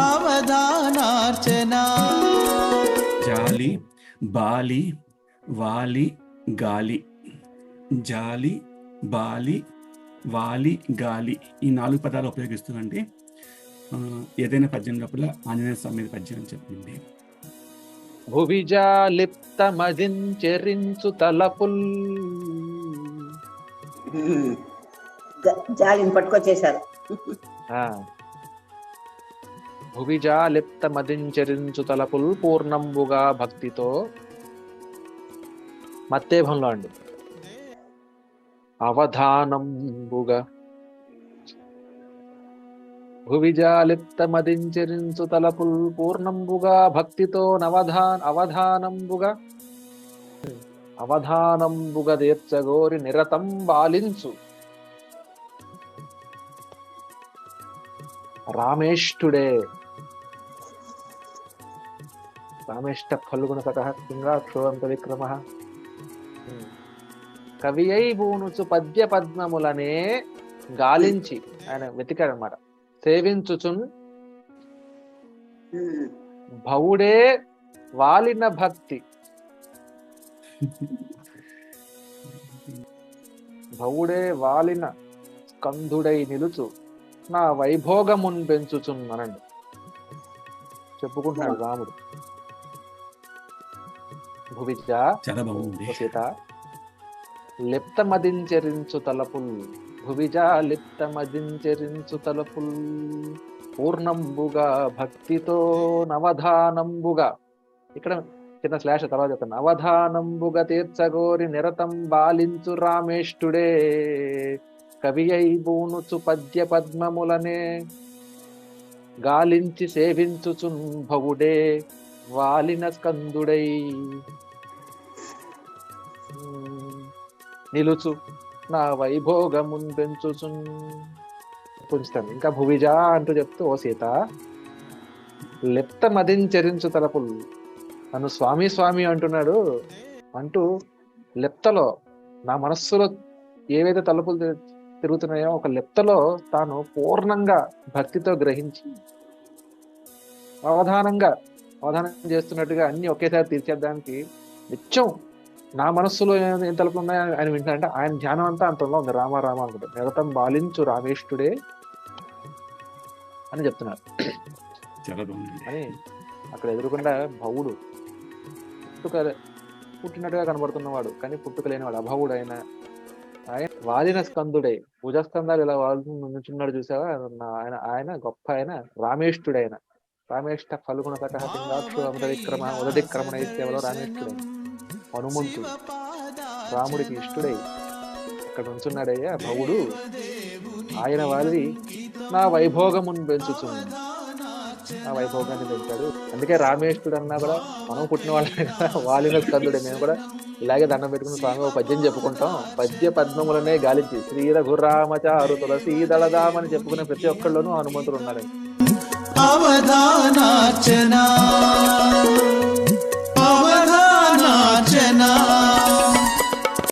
అవధానార్చనా. జాలి బాలి వాలి గాలి. జాలి బాలి వాలి గాలి ఈ నాలుగు పదాలు ఉపయోగిస్తుందంటే ఆ, ఏదైనా పద్యం లోపల ఆంజనేయ స్వామి మీద పద్యం అని చెప్పింది భువిజా లిప్త మదించెరించు తలపుల్ జాలిని పట్టుకొచ్చేశారు ఆ. భువిజా లిప్త మదించరించు తలపుల్ పూర్ణంబుగా భక్తితో మత్తేభంలో అండి అవధానంబుగా భువిజాలిప్త మదించరించు తలపుల్ పూర్ణంబుగా భక్తితో నవధా అవధానంబుగా అవధానంబుగా తీర్చగోరి నిరతం బాలించు రామేష్ఠుడే రామేష్ట ఫల్గుణ సక కింగాక్షోంత విక్రమ. కవి అయి బూనుచు పద్య పద్మములనే గాలించి ఆయన వెతికాడు అనమాట సేవించుచున్ భవుడే వాలిన భక్తి. భవుడే వాలిన స్కంధుడై నిలుచు నా వైభోగమున్ పెంచుచున్ అనండి చెప్పుకుంటున్నాడు రాముడు. భువిజ సీత లిప్త మదించరించు తలపుల్. భువిజ లిప్త మదించరించు తలపుల్ పూర్ణంబుగా భక్తితో నవధానంబుగా. ఇక్కడ చిన్న శ్లేష తర్వాత చెప్తాను. నవధానంబుగా తీర్చగోరి నిరతం బాలించు రామేష్ఠుడే కవి అయి బూనుచు పద్య పద్మములనే గాలించి సేవించుచుంభవుడే వాలిన స్కందుడై. నిలుచు నా వైభోగమున్ పెంచుచున్ పుంచుతాను ఇంకా భువిజ అంటూ చెప్తూ ఓ సీత లెప్త మదించరించు తలపులు. నన్ను స్వామి స్వామి అంటున్నాడు అంటూ లెప్తలో నా మనస్సులో ఏవైతే తలుపులు తిరుగుతున్నాయో ఒక లెప్తలో తాను పూర్ణంగా భక్తితో గ్రహించి అవధానంగా అవధానం చేస్తున్నట్టుగా అన్ని ఒకేసారి తీర్చేద్దానికి నిత్యం నా మనస్సులో ఏం తలుపులు ఉన్నాయో ఆయన వింటాడంటే ఆయన ధ్యానం అంతా అంతంలో ఉంది. రామ రామ అనుకుంటే నిరతం బాలించు రామేష్ఠుడే అని చెప్తున్నారు. అని అక్కడ ఎదురుకుండా భవుడు పుట్టుక పుట్టినట్టుగా కనబడుతున్నవాడు. కానీ పుట్టుక లేనివాడు అభవుడు ఆయన ఆయన వాలిన స్కందుడై. భుజస్కందాలు ఇలా వాలు నుంచున్నాడు చూసావా? ఆయన ఆయన గొప్ప ఆయన రామేష్ఠుడు ఆయన రామేష్ట ఫలుగుణ సకహ పింగాక్షు అమృతవిక్రమ ఉదదిక్రమణ సేవలో రామేష్ఠుడు హనుమంతుడు. రాముడికి ఇష్టుడై అక్కడ ఉంచున్నాడయ్యా భవుడు. ఆయన వారి నా వైభోగమును పెంచుతున్నాడు వైభోగాన్ని పెంచాడు అందుకే రామేశ్వరుడు అన్నా కూడా మనం పుట్టిన వాళ్ళే కదా వాలిన స్కందుడే మేము కూడా ఇలాగే దండం పెట్టుకుని స్వామి ఒక పద్యం చెప్పుకుంటాం. పద్య పద్మములనే గాలించి శ్రీ రఘురామచారు తులసీ దళదామని చెప్పుకునే ప్రతి ఒక్కళ్ళలోనూ హనుమంతుడు ఉన్నాడు